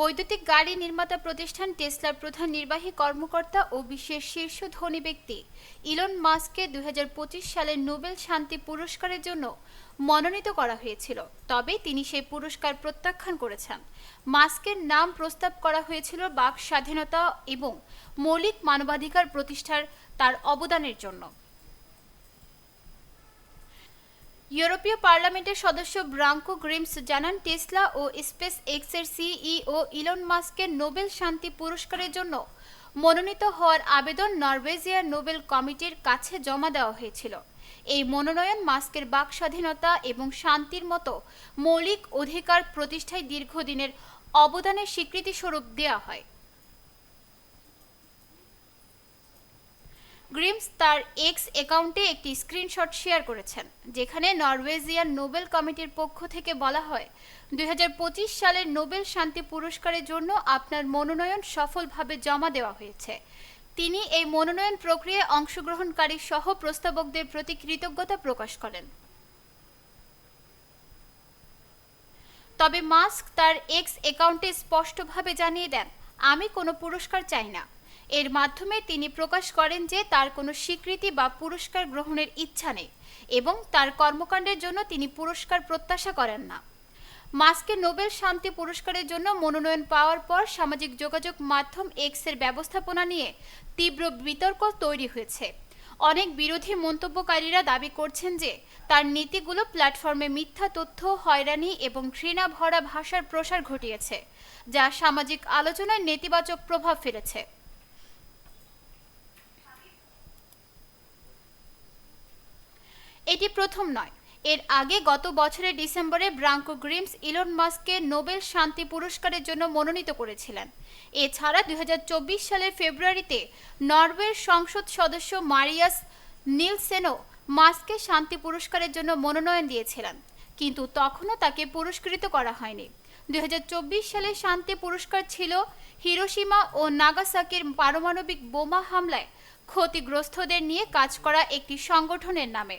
বৈদ্যুতিক গাড়ি নির্মাতা প্রতিষ্ঠান টেসলার প্রধান নির্বাহী কর্মকর্তা ও বিশ্বের শীর্ষ ধনী ব্যক্তি। ইলন মাস্ককে দুই হাজার পঁচিশ সালের নোবেল শান্তি পুরস্কারের জন্য মনোনীত করা হয়েছিল। তবে তিনি সেই পুরস্কার প্রত্যাখ্যান করেছেন। মাস্কের নাম প্রস্তাব করা হয়েছিল বাক স্বাধীনতা এবং মৌলিক মানবাধিকার প্রতিষ্ঠার তার অবদানের জন্য। ইউরোপীয় পার্লামেন্টের সদস্য ব্রাঙ্কো গ্রিমস জানান, টেসলা ও স্পেস এক্সের সিইও ইলন মাস্কের নোবেল শান্তি পুরস্কারের জন্য মনোনীত হওয়ার আবেদন নরওয়েজিয়ার নোবেল কমিটির কাছে জমা দেওয়া হয়েছিল। এই মনোনয়ন মাস্কের বাক স্বাধীনতা এবং শান্তির মতো মৌলিক অধিকার প্রতিষ্ঠায় দীর্ঘদিনের অবদানের স্বীকৃতিস্বরূপ দেওয়া হয়। গ্রিমস তার এক্স অ্যাকাউন্টে একটি স্ক্রিনশট শেয়ার করেছেন, যেখানে নরওয়েজিয়ান নোবেল কমিটির পক্ষ থেকে বলা হয় দু হাজার পঁচিশ সালের নোবেল শান্তি পুরস্কারের জন্য আপনার মনোনয়ন সফলভাবে জমা দেওয়া হয়েছে। তিনি এই মনোনয়ন প্রক্রিয়ায় অংশগ্রহণকারী সহ প্রস্তাবকদের প্রতি কৃতজ্ঞতা প্রকাশ করেন। তবে মাস্ক তার এক্স অ্যাকাউন্টে স্পষ্টভাবে জানিয়ে দেন, আমি কোনো পুরস্কার চাই না। এর মাধ্যমে তিনি প্রকাশ করেন যে তার কোনো স্বীকৃতি বা পুরস্কার গ্রহণের ইচ্ছা নেই এবং তার কর্মকাণ্ডের জন্য তিনি পুরস্কার প্রত্যাশা করেন না। মাস্কে নোবেল শান্তি পুরস্কারের জন্য মনোনয়ন পাওয়ার পর সামাজিক যোগাযোগ মাধ্যম এক্সের ব্যবস্থাপনা নিয়ে তীব্র বিতর্ক তৈরি হয়েছে। অনেক বিরোধী মন্তব্যকারীরা দাবি করছেন যে তার নীতিগুলো প্ল্যাটফর্মে মিথ্যা তথ্য, হয়রানি এবং ঘৃণা ভরা ভাষার প্রসার ঘটিয়েছে, যা সামাজিক আলোচনায় নেতিবাচক প্রভাব ফেলেছে। এটি প্রথম নয়। এর আগে গত বছরের ডিসেম্বরে ব্রাঙ্কো গ্রিমস ইলন মাস্ককে নোবেল শান্তি পুরস্কারের জন্য মনোনীত করেছিলেন। এছাড়া দুই সালের ফেব্রুয়ারিতে নরওয়ের সংসদ সদস্য মারিয়াস নীলসেনও মাস্ককে শান্তি পুরস্কারের জন্য মনোনয়ন দিয়েছিলেন। কিন্তু তখনও তাকে পুরস্কৃত করা হয়নি। দুই হাজার চব্বিশ সালে শান্তি পুরস্কার ছিল হিরোসীমা ও নাগাসাকির পারমাণবিক বোমা হামলায় ক্ষতিগ্রস্তদের নিয়ে কাজ করা একটি সংগঠনের নামে।